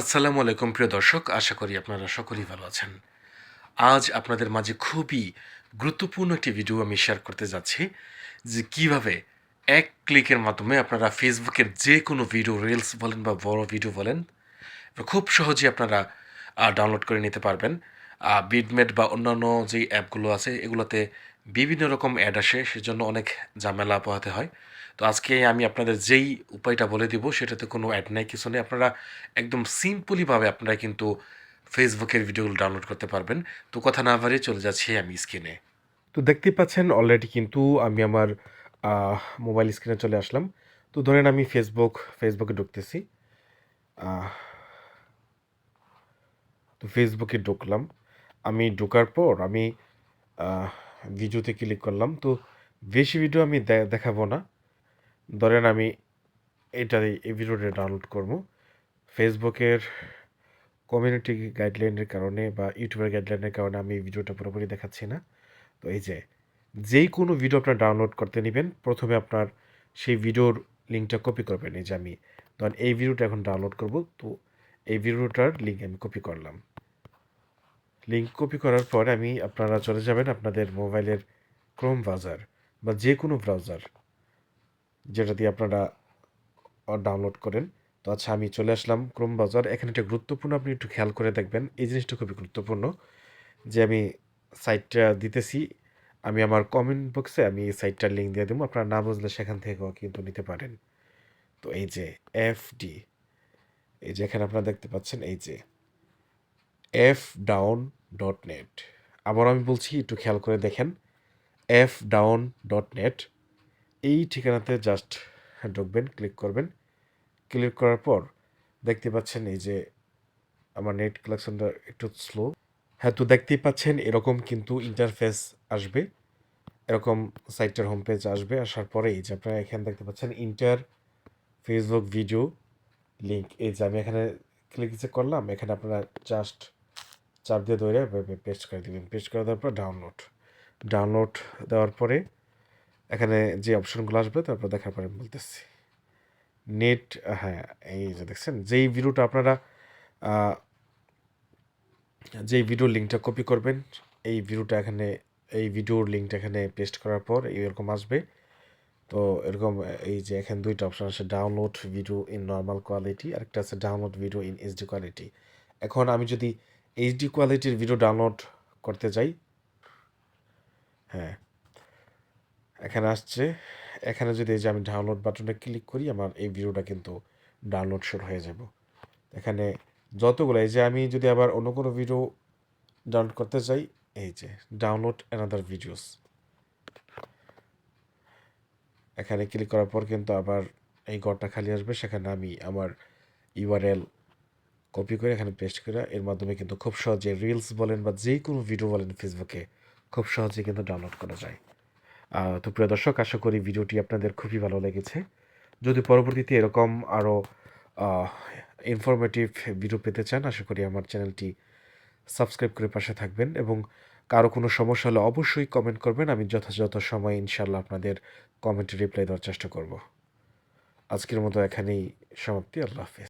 আসসালামু আলাইকুম, প্রিয় দর্শক। আশা করি আপনারা সকলেই ভালো আছেন। আজ আপনাদের মাঝে খুবই গুরুত্বপূর্ণ একটি ভিডিও আমি শেয়ার করতে যাচ্ছি, যে কীভাবে এক ক্লিকের মাধ্যমে আপনারা ফেসবুকের যে কোনো ভিডিও রিলস বলেন বা বড় ভিডিও বলেন, খুব সহজে আপনারা ডাউনলোড করে নিতে পারবেন। বিডমেট বা অন্যান্য যেই অ্যাপগুলো আছে, এগুলোতে বিভিন্ন রকম অ্যাড আসে, সেজন্য অনেক ঝামেলা পোহাতে হয়। তো আজকে আমি আপনাদের যেই উপায়টা বলে দিব, সেটাতে কোনো অ্যাড নাই, কিছু নেই। আপনারা একদম সিম্পলিভাবে আপনারা কিন্তু ফেসবুকের ভিডিওগুলো ডাউনলোড করতে পারবেন। তো কথা না বাড়িয়ে চলে যাচ্ছি আমি স্ক্রিনে। তো দেখতে পাচ্ছেন অলরেডি কিন্তু আমি আমার মোবাইল স্ক্রিনে চলে আসলাম। তো ধরেন আমি ফেসবুক ফেসবুকে ঢুকতেছি। তো ফেসবুকে ঢুকলাম। আমি ঢোকার পর আমি ভিডিওতে ক্লিক করলাম। তো বেশি ভিডিও আমি দেখাবো না। ধরেন আমি এটা এই ভিডিওটা ডাউনলোড করব। ফেসবুকের কমিউনিটি গাইডলাইনের কারণে বা ইউটিউবের গাইডলাইনের কারণে আমি এই ভিডিওটা পুরোপুরি দেখাচ্ছি না। তো এই যে যেই কোনো ভিডিও আপনার ডাউনলোড করতে নেবেন, প্রথমে আপনার সেই ভিডিওর লিঙ্কটা কপি করবেন। এই যে আমি, ধরেন এই ভিডিওটা এখন ডাউনলোড করব। তো এই ভিডিওটার লিঙ্ক আমি কপি করলাম। লিঙ্ক কপি করার পর আমি আপনারা চলে যাবেন আপনাদের মোবাইলের ক্রোম ব্রাউজার বা যে কোনো ব্রাউজার যেটা দিয়ে আপনারা ডাউনলোড করেন। তো আচ্ছা আমি চলে আসলাম ক্রোম ব্রাউজার এখানে একটা গুরুত্বপূর্ণ আপনি একটু খেয়াল করে দেখবেন, এই জিনিসটা খুবই গুরুত্বপূর্ণ যে আমি সাইটটা দিতেছি, আমি আমার কমেন্ট বক্সে আমি এই সাইটটার লিঙ্ক দিয়ে দেবো। আপনারা না বুঝলে সেখান থেকেও কিন্তু নিতে পারেন। তো এই যে এফ ডি এই যে এখানে আপনারা দেখতে পাচ্ছেন, এই যে এফ ডাউন ডট নেট আবার আমি বলছি, একটু খেয়াল করে দেখেন এফ ডাউন ডট নেট এই ঠিকানাতে জাস্ট ঢুকবেন ক্লিক করবেন। ক্লিক করার পর দেখতে পাচ্ছেন এই যে আমার নেট কালেকশনটা একটু স্লো হ্যাঁ তো দেখতেই পাচ্ছেন এরকম কিন্তু ইন্টারফেস আসবে। এরকম সাইটটার হোম পেজ আসবে, আসার পরে এই যে আপনারা এখানে দেখতে পাচ্ছেন ইন্টার ফেসবুক ভিডিও লিঙ্ক এই যে আমি এখানে ক্লিক করলাম, এখানে আপনারা জাস্ট চাপ দিয়ে ধরে পেস্ট করে দেবেন পেস্ট করে দেওয়ার পর ডাউনলোড ডাউনলোড দেওয়ার পরে এখানে যে অপশনগুলো আসবে, তারপর দেখার পরে বলতেছি। নেট হ্যাঁ এই যে দেখছেন, যেই ভিডিওটা আপনারা যেই ভিডিওর লিঙ্কটা কপি করবেন, এই ভিডিওটা এখানে, এই ভিডিওর লিঙ্কটা এখানে পেস্ট করার পর এরকম আসবে। তো এরকম, এই যে এখানে দুইটা অপশন আছে download video in normal quality আরেকটা আছে download video in HD quality এখন আমি যদি এইচডি কোয়ালিটির ভিডিও ডাউনলোড করতে যাই হ্যাঁ। এখানে আসছে। এখানে যদি এই যে আমি ডাউনলোড বাটনে ক্লিক করি, আমার এই ভিডিওটা কিন্তু ডাউনলোড শুরু হয়ে যাব। এখানে যতগুলো, এই যে আমি যদি আবার অন্য কোনো ভিডিও ডাউনলোড করতে চাই, এই যে ডাউনলোড অ্যানাদার ভিডিওস এখানে ক্লিক করার পর কিন্তু আবার এই ঘরটা খালি আসবে। সেখানে আমি আমার ইউআরএল কপি করে এখানে পেস্ট করে এর মাধ্যমে কিন্তু খুব সহজে রিলস বলেন বা যে কোনো ভিডিও বলেন ফেসবুকে খুব সহজে কিন্তু ডাউনলোড করা যায়। তো প্রিয় দর্শক, আশা করি ভিডিওটি আপনাদের খুবই ভালো লেগেছে। যদি পরবর্তীতে এরকম আরও ইনফরমেটিভ ভিডিও পেতে চান, আশা করি আমার চ্যানেলটি সাবস্ক্রাইব করে পাশে থাকবেন এবং কারও কোনো সমস্যা হলে অবশ্যই কমেন্ট করবেন। আমি যথাযথ সময় ইনশাল্লাহ আপনাদের কমেন্টে রিপ্লাই দেওয়ার চেষ্টা করব। আজকের মতো এখানেই সমাপ্তি। আল্লাহ হাফেজ।